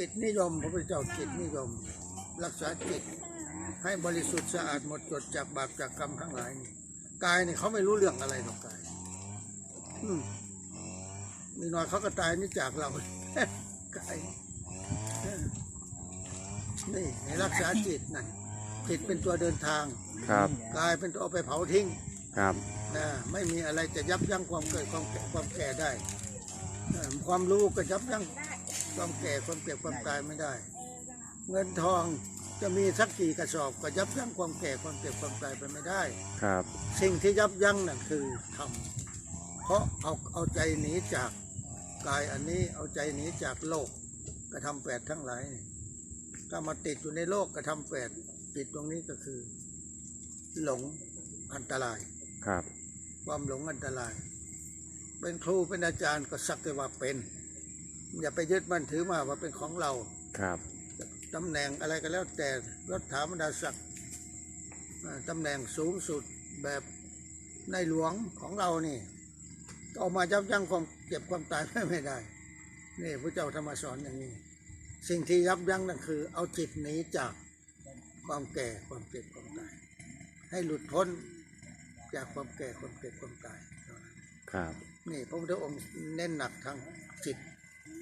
จิตนิยมพระพุทธเจ้าจิตนิยม รักษาจิตให้บริสุทธิ์สะอาดหมดจดจากบาปจากกรรมทั้งหลายนี่กายนี่เขาไม่รู้เรื่องอะไรหรอกกายอืมมีหน่อยเขาก็ตายนี่จากเรากายเออนี่ให้รักษาจิตนะจิตเป็นตัวเดินทางครับกายเป็นตัวเอาไปเผาทิ้งครับนะไม่มีอะไรจะยับยั้งความเกิดความแก่ความแก่ได้เอ่อความรู้ก็ยับยั้ง ความแก่ความเก็บความตายไม่ได้ เงินทองจะมีสักกี่กระสอบก็ยับยั้งความแก่ความเก็บความตายไปไม่ได้ ครับ สิ่งที่ยับยั้งนั่นคือธรรมเพราะเอาเอาใจหนีจากกายอันนี้เอาใจหนีจากโลกกระทำแปดทั้งหลายนี่ถ้ามาติดอยู่ในโลกกระทำแปดติดตรงนี้ก็คือ หลงอันตรายครับ ความหลงอันตราย เป็นครูเป็นอาจารย์ก็สักแต่ว่าเป็น อย่าไปยึดมั่นถือมาว่าเป็นของเราครับตำแหน่งอะไรก็แล้วแต่รถถาบรรดาศักดิ์อ่าตำแหน่งสูงสุดแบบในหลวงของเรานี่เอามายับยั้งความเจ็บความตายไม่ได้ นี่พระเจ้าธรรมสอนอย่างนี้ สิ่งที่ยับยั้งนั่นคือ เอาจิตหนีจากความแก่ความเจ็บความตาย ให้หลุดพ้นจากความแก่ความเจ็บความตายเท่านั้นครับ นี่พระพุทธองค์เน้นหนักทางจิต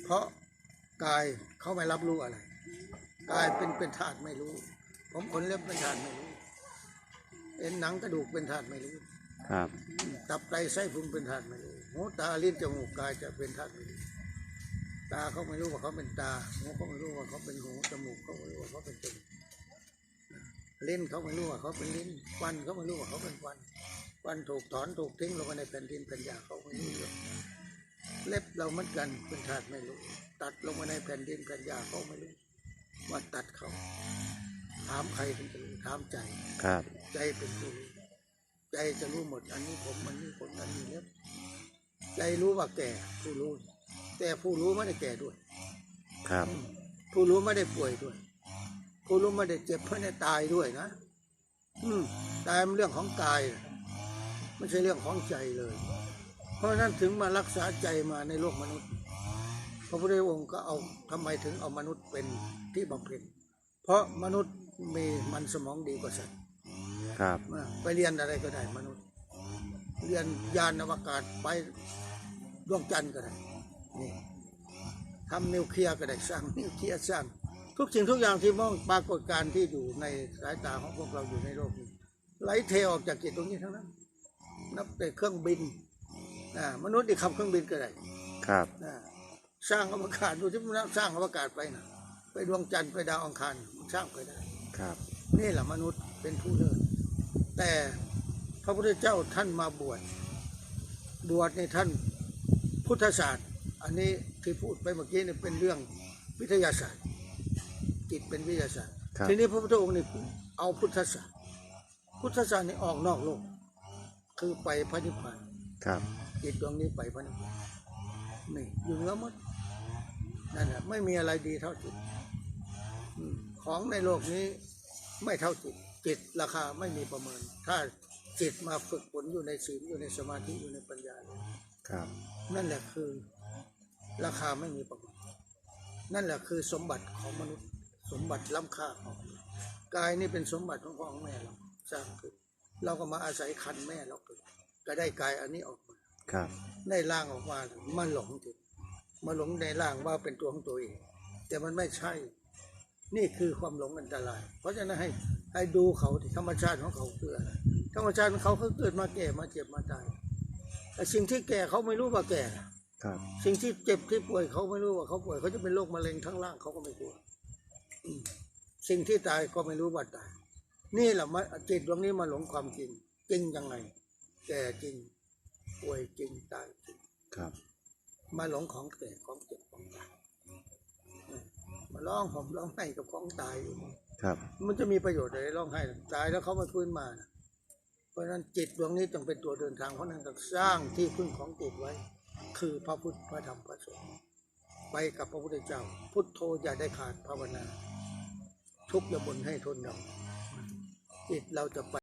เพราะกายเขาไม่รับรู้อะไร กายเป็นเป็นธาตุไม่รู้ ผมขนเล็บเป็นธาตุไม่รู้เอ็นหนังกระดูกเป็นธาตุไม่รู้ ครับ ตับไตไส้พุงเป็นธาตุไม่รู้หูตาลิ้นจมูกกายจะเป็นธาตุไม่รู้ตาเขาไม่รู้ว่าเขาเป็นตาหูเขาไม่รู้ว่าเขาเป็นหูจมูกเขาไม่รู้ว่าเขาเป็นจมูกลิ้นเขาไม่รู้ว่าเขาเป็นลิ้นฟันเขาไม่รู้ว่าเขาเป็นฟันฟันถูกถอนถูกทิ้งลงไปในแผ่นดินแผ่นหญ้าเขาไม่รู้เรื่อง เล็บเราเหมือนกันเป็นธาตุไม่รู้ ตัดลงมาในแผ่นดินแผ่นหญ้าเขาไม่รู้ว่าตัดเขาถามใครถึงจะรู้ถามใจครับ ใจเป็นผู้รู้ใจจะรู้หมด อันนี้ผมอันนี้ผมอันนี้เล็บใจรู้ว่าแก่ผู้รู้ แต่ผู้รู้ไม่ได้แก่ด้วย ครับ ผู้รู้ไม่ได้ป่วยด้วย ผู้รู้ไม่ได้เจ็บไม่ได้ตายด้วยนะอืมตายมันเรื่องของกายนะไม่ใช่เรื่องของใจเลย เพราะฉะนั้นถึงมารักษาใจมาในโลกมนุษย์ พระพุทธองค์ก็เอาทำไมถึงเอามนุษย์เป็นที่บำเพ็ญเพราะมนุษย์มีมันสมองดีกว่าสัตว์ครับอ่าไปเรียนอะไรก็ได้มนุษย์ เรียนยานอวกาศไปดวงจันทร์ก็ได้นี่ทำนิวเคลียร์ก็ได้สร้างนิวเคลียร์สร้าง ทุกสิ่งทุกอย่างที่มองปรากฏการณ์ที่อยู่ในสายตาของพวกเราอยู่ในโลกนี้ไหลเทออกจากจิตตรงนี้ทั้งนั้น นับแต่เครื่องบิน อ่ามนุษย์ที่ขับเครื่องบินก็ได้ครับอ่าสร้างอวกาศดูที่มันสร้างอวกาศไปนะไปดวงจันทร์ไปดาวอังคารสร้างไปได้ครับ นี่แหละมนุษย์เป็นผู้เลิศแต่พระพุทธเจ้าท่านมาบวชบวชในท่านพุทธศาสตร์ อันนี้ที่พูดไปเมื่อกี้เนี่ยเป็นเรื่องวิทยาศาสตร์ จิตเป็นวิทยาศาสตร์ครับทีนี้พระพุทธองค์นี่เอาพุทธศาสตร์ พุทธศาสตร์นี่ออกนอกโลก คือไปพระนิพพานครับ จิตดวงนี้ไปพระนิพพานนี่อยู่เหนือหมดนั่นแหละไม่มีอะไรดีเท่าจิตอืมของในโลกนี้ไม่เท่าจิตจิตราคาไม่มีประเมิน ถ้าจิตมาฝึกฝนอยู่ในศีลอยู่ในสมาธิอยู่ในปัญญาเลยครับ นั่นแหละคือราคาไม่มีประเมิน นั่นแหละคือสมบัติของมนุษย์ สมบัติล้ำค่าของมนุษย์กายนี่เป็นสมบัติของพ่อของแม่เราสร้างขึ้นเราก็มาอาศัยคันแม่เราเกิดก็ได้กายอันนี้ออกมา ครับได้ร่างออกมามันหลงจิตมาหลงในร่างว่าเป็นตัวของตัวเอง แต่มันไม่ใช่ นี่คือความหลงอันตราย เพราะฉะนั้นให้ให้ดูเขาที่ธรรมชาติของเขาคืออะไรธรรมชาติของเขาคือเกิดมาแก่มาเจ็บมาตายแต่สิ่งที่แก่เขาไม่รู้ว่าแก่ครับสิ่งที่เจ็บที่ป่วยเขาไม่รู้ว่าเขาป่วยเขาจะเป็นโรคมะเร็งทั้งร่างเขาก็ไม่กลัวอืมสิ่งที่ตายก็ไม่รู้ว่าตาย นี่แหละมาจิตดวงนี้มาหลงความจริงจริงยังไง แก่จริง ป่วยจริงตายจริงครับ มาหลงของแก่ของเจ็บของตายเออมาร้องห่มร้องไห้กับของตายอยู่ครับ มันจะมีประโยชน์อะไรร้องไห้ตายแล้วเขามาฟื้นมานะเพราะฉะนั้นจิตดวงนี้ต้องเป็นตัวเดินทางเพราะฉะนั้นต้องสร้างที่พึ่งของจิตไว้ คือพระพุทธพระธรรมพระสงฆ์ไปกับพระพุทธเจ้า พุทโธอย่าได้ขาดภาวนา ทุกข์อย่าบ่นให้ทนเราจิตเราจะไป